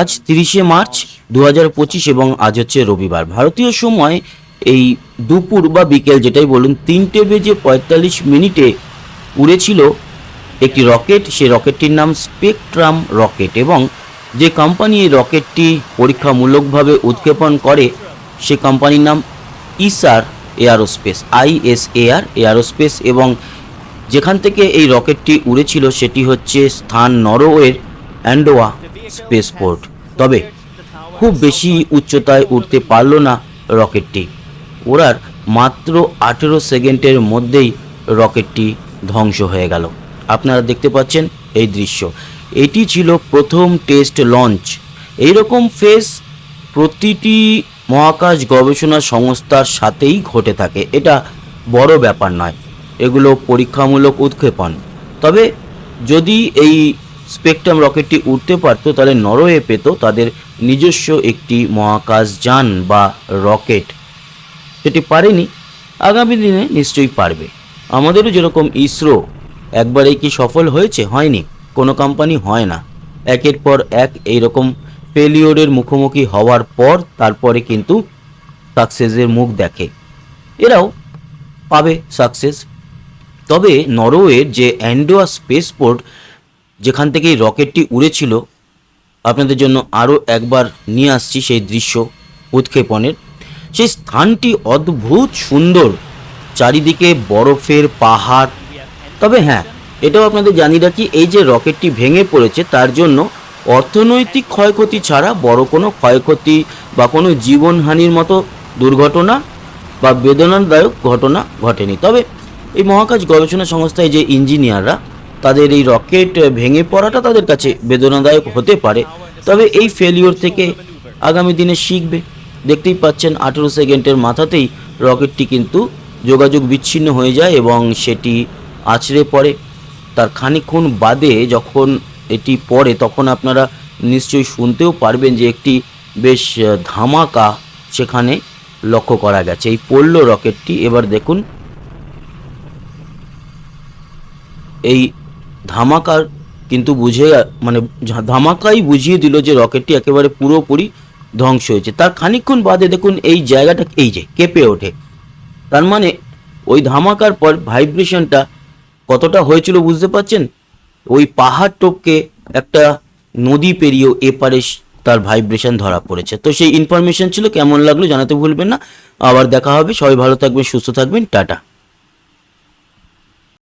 আজ তিরিশে মার্চ দু হাজার পঁচিশ এবং আজ হচ্ছে রবিবার। ভারতীয় সময় এই দুপুর বা বিকেল যেটাই বলুন তিনটে বেজে পঁয়তাল্লিশ মিনিটে উড়েছিল একটি রকেট। সেই রকেটটির নাম স্পেকট্রাম রকেট এবং যে কোম্পানি এই রকেটটি পরীক্ষামূলকভাবে উৎক্ষেপণ করে সে কোম্পানির নাম ইসার এয়ারোস্পেস আইএসএআর এয়ারোস্পেস এবং যেখান থেকে এই রকেটটি উড়েছিল সেটি হচ্ছে স্থান নরওয়ের অ্যান্ডোয়া। স্পেসপোর্ট তবে খুব বেশি উচ্চতায় উঠতে পারল না রকেটটি। ওরার মাত্র আঠেরো সেকেন্ডের মধ্যেই রকেটটি ধ্বংস হয়ে গেল। আপনারা দেখতে পাচ্ছেন এই দৃশ্য। এটি ছিল প্রথম টেস্ট লঞ্চ। এইরকম ফেস প্রতিটি মহাকাশ গবেষণা সংস্থার সাথেই ঘটে থাকে। এটা বড় ব্যাপার নয়। এগুলো পরীক্ষামূলক উৎক্ষেপণ। তবে যদি এই স্পেকট্রাম রকেটটি উঠতে পারতো, তাহলে নরওয়ে পেত তাদের নিজস্ব একটি মহাকাশ যান বা রকেট। সেটি পারেনি, আগামী দিনে নিশ্চয়ই পারবে। আমাদেরও যেরকম ইসরো একবারেই কি সফল হয়েছে? হয়নি, কোনো কোম্পানি হয় না। একের পর এক এইরকম ফেলিওরের মুখোমুখি হওয়ার পর তারপরে কিন্তু সাকসেসের মুখ দেখে। এরাও পাবে সাকসেস তবে নরওয়ের যে অ্যান্ডোয়া স্পেসপোর্ট যেখান থেকে এই রকেটটি উড়েছিল, আপনাদের জন্য আরও একবার নিয়ে আসছি সেই দৃশ্য উৎক্ষেপণের। সেই স্থানটি অদ্ভুত সুন্দর, চারিদিকে বরফের পাহাড়। তবে হ্যাঁ এটাও আপনাদের জানি রাখি, এই যে রকেটটি ভেঙে পড়েছে, তার জন্য অর্থনৈতিক ক্ষয়ক্ষতি ছাড়া বড় কোনো ক্ষয়ক্ষতি বা কোনো জীবনহানির মতো দুর্ঘটনা বা বেদনাদায়ক ঘটনা ঘটেনি। তবে এই মহাকাশ গবেষণা সংস্থায় যে ইঞ্জিনিয়াররা তাদের এই রকেট ভেঙে পড়াটা তাদের কাছে বেদনাদায়ক হতে পারে। তবে এই ফেলিওর থেকে আগামী দিনে শিখবে। দেখতেই পাচ্ছেন আঠেরো সেকেন্ডের মাথাতেই রকেটটি কিন্তু যোগাযোগ বিচ্ছিন্ন হয়ে যায় এবং সেটি আছড়ে পড়ে। তার খানিকক্ষণ বাদে যখন এটি পড়ে, তখন আপনারা নিশ্চয়ই শুনতেও পারবেন যে একটি বেশ ধামাকা সেখানে লক্ষ্য করা গেছে। এই পড়ল রকেটটি। এবার দেখুন। এই ধামাকার কিন্তু বুঝে মানে ধামাকাই বুঝিয়ে দিল যে রকেটটি একেবারে পুরোপুরি ধ্বংস হয়েছে। তার খানিকক্ষণ বাদে দেখুন এই জায়গাটা এই যে, কেঁপে ওঠে। তার মানে ওই ধামাকার পর ভাইব্রেশনটা কতটা হয়েছিল বুঝতে পারছেন? ওই পাহাড় টপকে একটা নদী পেরিয়েও এপারে তার ভাইব্রেশন ধরা পড়েছে। তো সেই ইনফরমেশন ছিল, কেমন লাগল জানাতে ভুলবেন না। আবার দেখা হবে। সবাই ভালো থাকবেন, সুস্থ থাকবেন। টাটা।